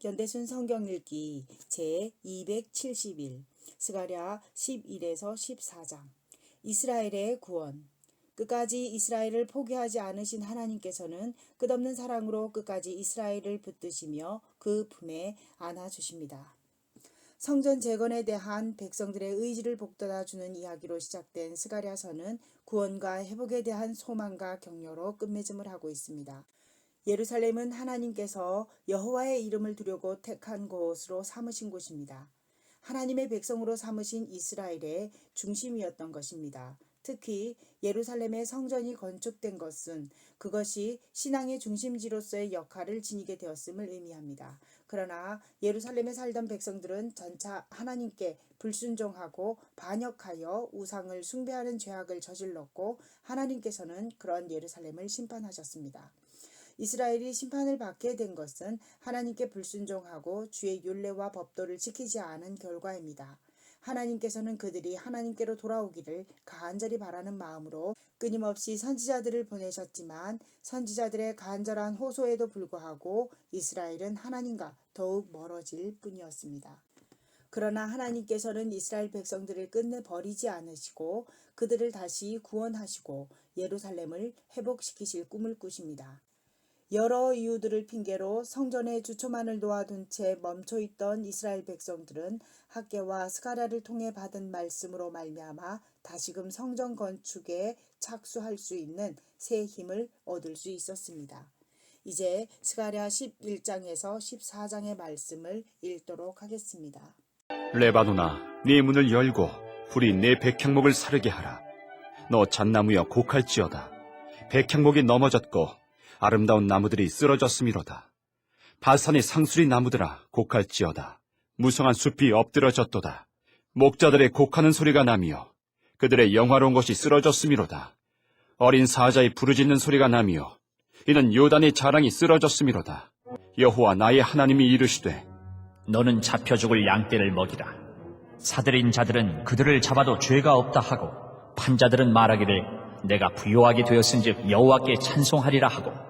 1년 1도 연대순 성경 읽기 제271 스가랴 11에서 14장 이스라엘의 구원 끝까지 이스라엘을 포기하지 않으신 하나님께서는 끝없는 사랑으로 끝까지 이스라엘을 붙드시며 그 품에 안아 주십니다. 성전 재건에 대한 백성들의 의지를 북돋아 주는 이야기로 시작된 스가랴서는 구원과 회복에 대한 소망과 격려로 끝맺음을 하고 있습니다. 예루살렘은 하나님께서 여호와의 이름을 두려고 택한 곳으로 삼으신 곳입니다. 하나님의 백성으로 삼으신 이스라엘의 중심이었던 것입니다. 특히 예루살렘의 성전이 건축된 것은 그것이 신앙의 중심지로서의 역할을 지니게 되었음을 의미합니다. 그러나 예루살렘에 살던 백성들은 전차 하나님께 불순종하고 반역하여 우상을 숭배하는 죄악을 저질렀고 하나님께서는 그런 예루살렘을 심판하셨습니다. 이스라엘이 심판을 받게 된 것은 하나님께 불순종하고 주의 율례와 법도를 지키지 않은 결과입니다. 하나님께서는 그들이 하나님께로 돌아오기를 간절히 바라는 마음으로 끊임없이 선지자들을 보내셨지만 선지자들의 간절한 호소에도 불구하고 이스라엘은 하나님과 더욱 멀어질 뿐이었습니다. 그러나 하나님께서는 이스라엘 백성들을 끝내 버리지 않으시고 그들을 다시 구원하시고 예루살렘을 회복시키실 꿈을 꾸십니다. 여러 이유들을 핑계로 성전에 주초만을 놓아둔 채 멈춰있던 이스라엘 백성들은 학계와 스가랴를 통해 받은 말씀으로 말미암아 다시금 성전 건축에 착수할 수 있는 새 힘을 얻을 수 있었습니다. 이제 스가랴 11장에서 14장의 말씀을 읽도록 하겠습니다. 레바노나 네 문을 열고 불이 내 백향목을 사르게 하라. 너 잣나무여 곡할지어다. 백향목이 넘어졌고 아름다운 나무들이 쓰러졌음이로다. 바산의 상수리 나무들아 곡할지어다. 무성한 숲이 엎드러졌도다. 목자들의 곡하는 소리가 나며 그들의 영화로운 것이 쓰러졌음이로다. 어린 사자의 부르짖는 소리가 나며 이는 요단의 자랑이 쓰러졌음이로다. 여호와 나의 하나님이 이르시되 너는 잡혀 죽을 양떼를 먹이라. 사들인 자들은 그들을 잡아도 죄가 없다 하고 판자들은 말하기를 내가 부요하게 되었은즉 여호와께 찬송하리라 하고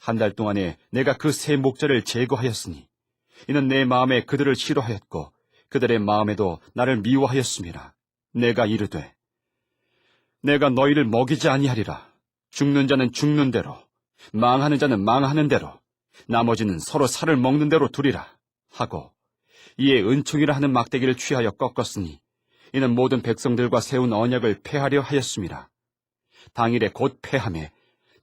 한 달 동안에 내가 그 세 목자를 제거하였으니 이는 내 마음에 그들을 싫어하였고 그들의 마음에도 나를 미워하였음이라. 내가 이르되 내가 너희를 먹이지 아니하리라. 죽는 자는 죽는 대로 망하는 자는 망하는 대로 나머지는 서로 살을 먹는 대로 두리라. 하고 이에 은총이라 하는 막대기를 취하여 꺾었으니 이는 모든 백성들과 세운 언약을 폐하려 하였습니다. 당일에 곧 폐함에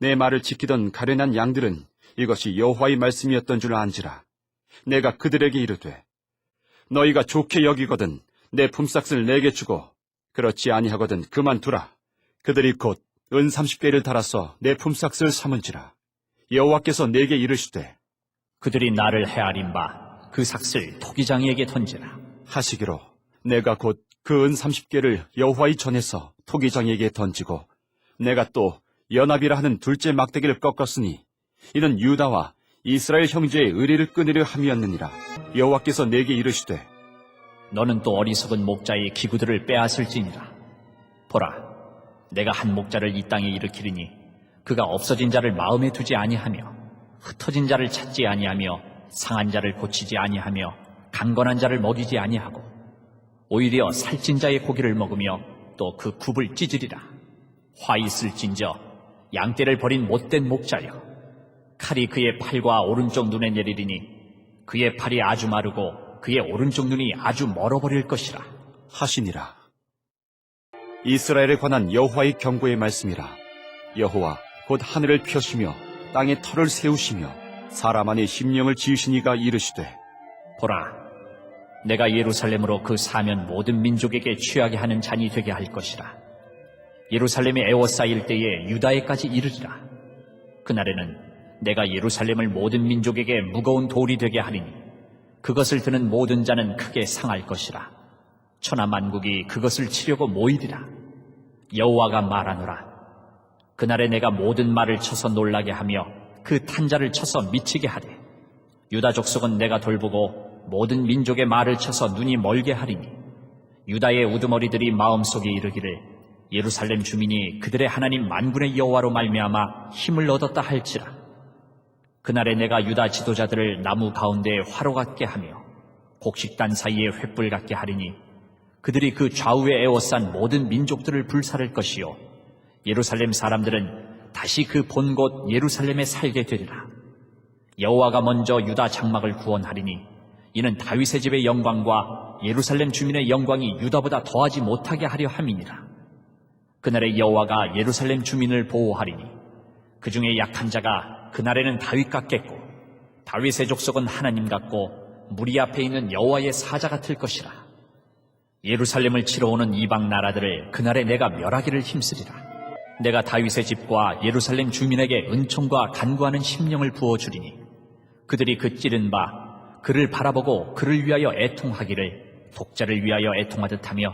내 말을 지키던 가련한 양들은 이것이 여호와의 말씀이었던 줄 안지라. 내가 그들에게 이르되 너희가 좋게 여기거든 내 품삯을 내게 주고 그렇지 아니하거든 그만두라. 그들이 곧 은 30개를 달아서 내 품삯을 삼은지라. 여호와께서 내게 이르시되 그들이 나를 헤아린 바 그 삭슬 토기장이에게 던지라. 하시기로 내가 곧 그 은 30개를 여호와의 전에서 토기장에게 던지고 내가 또 연합이라 하는 둘째 막대기를 꺾었으니 이는 유다와 이스라엘 형제의 의리를 끊으려 함이었느니라 여호와께서 내게 이르시되 너는 또 어리석은 목자의 기구들을 빼앗을지니라. 보라, 내가 한 목자를 이 땅에 일으키리니 그가 없어진 자를 마음에 두지 아니하며 흩어진 자를 찾지 아니하며 상한 자를 고치지 아니하며 강건한 자를 먹이지 아니하고 오히려 살찐 자의 고기를 먹으며 또 그 굽을 찢으리라. 화 있을진저 양떼를 버린 못된 목자여 칼이 그의 팔과 오른쪽 눈에 내리리니 그의 팔이 아주 마르고 그의 오른쪽 눈이 아주 멀어버릴 것이라. 하시니라 이스라엘에 관한 여호와의 경고의 말씀이라 여호와 곧 하늘을 펴시며 땅에 털을 세우시며 사람 안에 심령을 지으시니가 이르시되 보라, 내가 예루살렘으로 그 사면 모든 민족에게 취하게 하는 잔이 되게 할 것이라. 예루살렘에 에워싸일 때에 유다에까지 이르리라. 그날에는 내가 예루살렘을 모든 민족에게 무거운 돌이 되게 하리니 그것을 드는 모든 자는 크게 상할 것이라. 천하 만국이 그것을 치려고 모이리라. 여호와가 말하노라. 그날에 내가 모든 말을 쳐서 놀라게 하며 그 탄자를 쳐서 미치게 하되 유다 족속은 내가 돌보고 모든 민족의 말을 쳐서 눈이 멀게 하리니 유다의 우두머리들이 마음속에 이르기를 예루살렘 주민이 그들의 하나님 만군의 여호와로 말미암아 힘을 얻었다 할지라. 그날에 내가 유다 지도자들을 나무 가운데 화로 같게 하며 곡식단 사이에 횃불 같게 하리니 그들이 그 좌우에 에워싼 모든 민족들을 불살을 것이요 예루살렘 사람들은 다시 그 본 곳 예루살렘에 살게 되리라. 여호와가 먼저 유다 장막을 구원하리니 이는 다윗의 집의 영광과 예루살렘 주민의 영광이 유다보다 더하지 못하게 하려 함이니라 그날에 여호와가 예루살렘 주민을 보호하리니 그 중에 약한 자가 그날에는 다윗 같겠고 다윗의 족속은 하나님 같고 무리 앞에 있는 여호와의 사자 같을 것이라. 예루살렘을 치러 오는 이방 나라들을 그날에 내가 멸하기를 힘쓰리라. 내가 다윗의 집과 예루살렘 주민에게 은총과 간구하는 심령을 부어 주리니 그들이 그 찌른 바 그를 바라보고 그를 위하여 애통하기를 독자를 위하여 애통하듯 하며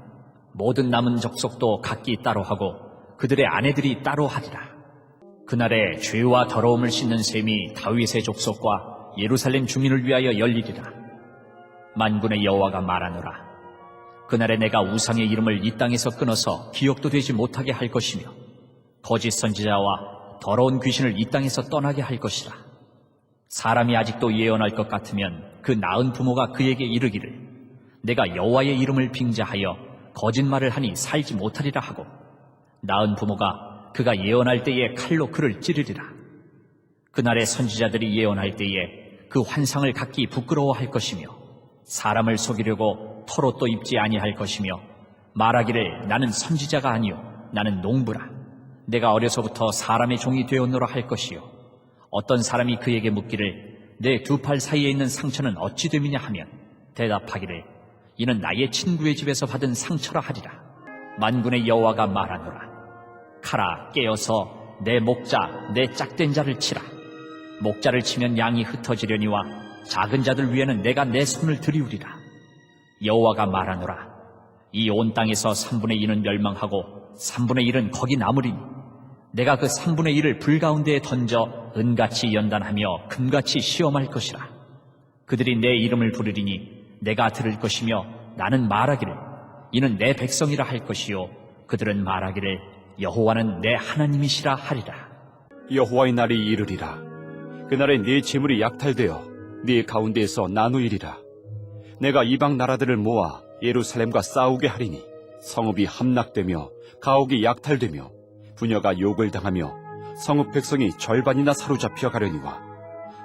모든 남은 족속도 각기 따로 하고 그들의 아내들이 따로 하리라. 그날에 죄와 더러움을 씻는 셈이 다윗의 족속과 예루살렘 주민을 위하여 열리리라. 만군의 여호와가 말하노라. 그날에 내가 우상의 이름을 이 땅에서 끊어서 기억도 되지 못하게 할 것이며 거짓 선지자와 더러운 귀신을 이 땅에서 떠나게 할 것이라. 사람이 아직도 예언할 것 같으면 그 나은 부모가 그에게 이르기를 내가 여호와의 이름을 빙자하여 거짓말을 하니 살지 못하리라 하고 나은 부모가 그가 예언할 때에 칼로 그를 찌르리라. 그날에 선지자들이 예언할 때에 그 환상을 갖기 부끄러워할 것이며 사람을 속이려고 털옷도 입지 아니할 것이며 말하기를 나는 선지자가 아니요 나는 농부라 내가 어려서부터 사람의 종이 되었노라 할 것이요 어떤 사람이 그에게 묻기를 내 두 팔 사이에 있는 상처는 어찌 됨이냐 하면 대답하기를 이는 나의 친구의 집에서 받은 상처라 하리라. 만군의 여호와가 말하노라. 카라 깨어서 내 목자 내 짝된 자를 치라. 목자를 치면 양이 흩어지려니와 작은 자들 위에는 내가 내 손을 들이우리라. 여호와가 말하노라. 이 온 땅에서 3분의 1은 멸망하고 3분의 1은 거기 남으리니 내가 그 3분의 1을 불 가운데에 던져 은같이 연단하며 금같이 시험할 것이라. 그들이 내 이름을 부르리니 내가 들을 것이며 나는 말하기를 이는 내 백성이라 할 것이요 그들은 말하기를 여호와는 내 하나님이시라 하리라 여호와의 날이 이르리라. 그날에 네 재물이 약탈되어 네 가운데에서 나누이리라. 내가 이방 나라들을 모아 예루살렘과 싸우게 하리니 성읍이 함락되며 가옥이 약탈되며 부녀가 욕을 당하며 성읍 백성이 절반이나 사로잡혀 가려니와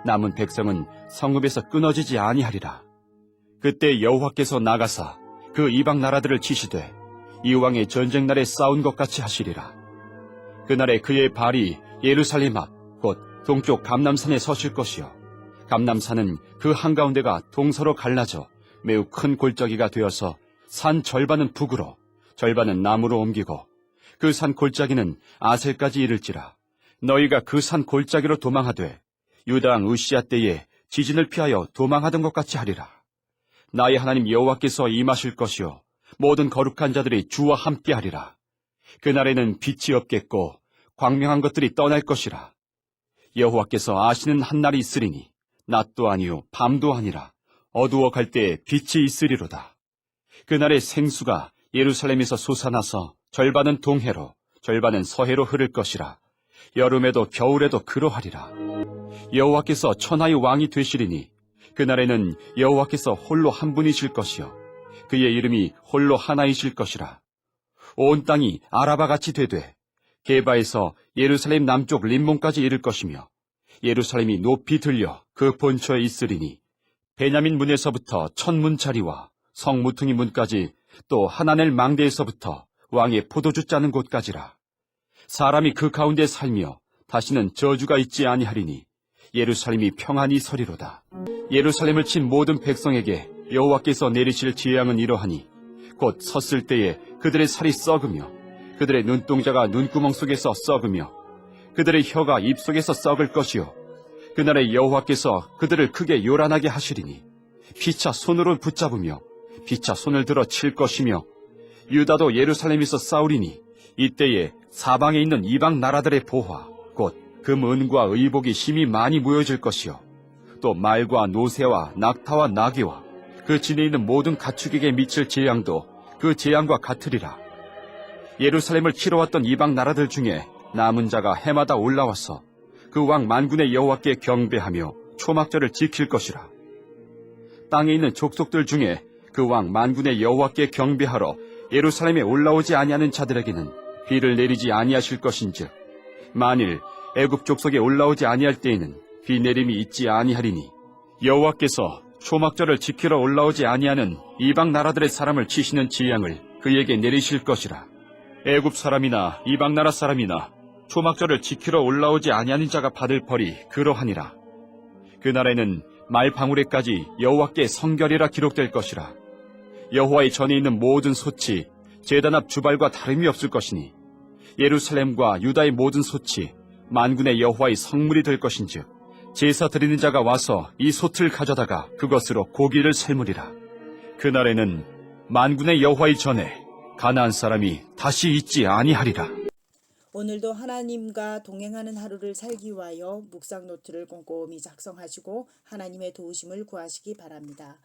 남은 백성은 성읍에서 끊어지지 아니하리라. 그때 여호와께서 나가사 그 이방 나라들을 치시되 이왕의 전쟁 날에 싸운 것 같이 하시리라. 그날에 그의 발이 예루살렘 앞 곧 동쪽 감남산에 서실 것이요. 감남산은 그 한가운데가 동서로 갈라져 매우 큰 골짜기가 되어서 산 절반은 북으로 절반은 남으로 옮기고 그 산 골짜기는 아셀까지 이를지라. 너희가 그 산 골짜기로 도망하되 유다왕 우시아 때에 지진을 피하여 도망하던 것 같이 하리라 나의 하나님 여호와께서 임하실 것이요 모든 거룩한 자들이 주와 함께 하리라 그날에는 빛이 없겠고 광명한 것들이 떠날 것이라 여호와께서 아시는 한 날이 있으리니 낮도 아니요 밤도 아니라 어두워 갈 때에 빛이 있으리로다. 그날의 생수가 예루살렘에서 솟아나서 절반은 동해로 절반은 서해로 흐를 것이라. 여름에도 겨울에도 그러하리라. 여호와께서 천하의 왕이 되시리니 그날에는 여호와께서 홀로 한 분이실 것이요 그의 이름이 홀로 하나이실 것이라. 온 땅이 아라바 같이 되되 게바에서 예루살렘 남쪽 림몬까지 이를 것이며 예루살렘이 높이 들려 그 본처에 있으리니 베냐민 문에서부터 천문 자리와 성무퉁이 문까지 또 하나넬 망대에서부터 왕의 포도주 짜는 곳까지라. 사람이 그 가운데 살며 다시는 저주가 있지 아니하리니 예루살렘이 평안히 서리로다. 예루살렘을 친 모든 백성에게 여호와께서 내리실 재앙은 이러하니 곧 섰을 때에 그들의 살이 썩으며 그들의 눈동자가 눈구멍 속에서 썩으며 그들의 혀가 입 속에서 썩을 것이요 그날에 여호와께서 그들을 크게 요란하게 하시리니 피차 손으로 붙잡으며 피차 손을 들어 칠 것이며 유다도 예루살렘에서 싸우리니 이때에 사방에 있는 이방 나라들의 보화 곧 금은과 의복이 힘이 많이 모여질 것이요 또 말과 노새와 낙타와 나귀와 그 진에 있는 모든 가축에게 미칠 재앙도 그 재앙과 같으리라 예루살렘을 치러 왔던 이방 나라들 중에 남은 자가 해마다 올라와서 그 왕 만군의 여호와께 경배하며 초막절을 지킬 것이라. 땅에 있는 족속들 중에 그 왕 만군의 여호와께 경배하러 예루살렘에 올라오지 아니하는 자들에게는 비를 내리지 아니하실 것인즉 만일 애굽 족속에 올라오지 아니할 때에는 비 내림이 있지 아니하리니 여호와께서 초막절을 지키러 올라오지 아니하는 이방 나라들의 사람을 치시는 지향을 그에게 내리실 것이라. 애굽 사람이나 이방 나라 사람이나 초막절을 지키러 올라오지 아니하는 자가 받을 벌이 그러하니라. 그 날에는 말방울에까지 여호와께 성결이라 기록될 것이라. 여호와의 전에 있는 모든 소치, 제단 앞 주발과 다름이 없을 것이니 예루살렘과 유다의 모든 소치, 만군의 여호와의 성물이 될 것인즉 제사 드리는 자가 와서 이 솥을 가져다가 그것으로 고기를 삶으리라. 그날에는 만군의 여호와의 전에 가나안 사람이 다시 있지 아니하리라. 오늘도 하나님과 동행하는 하루를 살기 위하여 묵상 노트를 꼼꼼히 작성하시고 하나님의 도우심을 구하시기 바랍니다.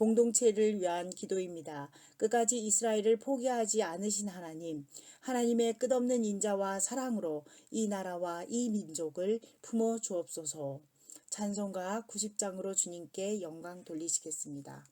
공동체를 위한 기도입니다. 끝까지 이스라엘을 포기하지 않으신 하나님, 하나님의 끝없는 인자와 사랑으로 이 나라와 이 민족을 품어 주옵소서. 찬송가 90장으로 주님께 영광 돌리시겠습니다.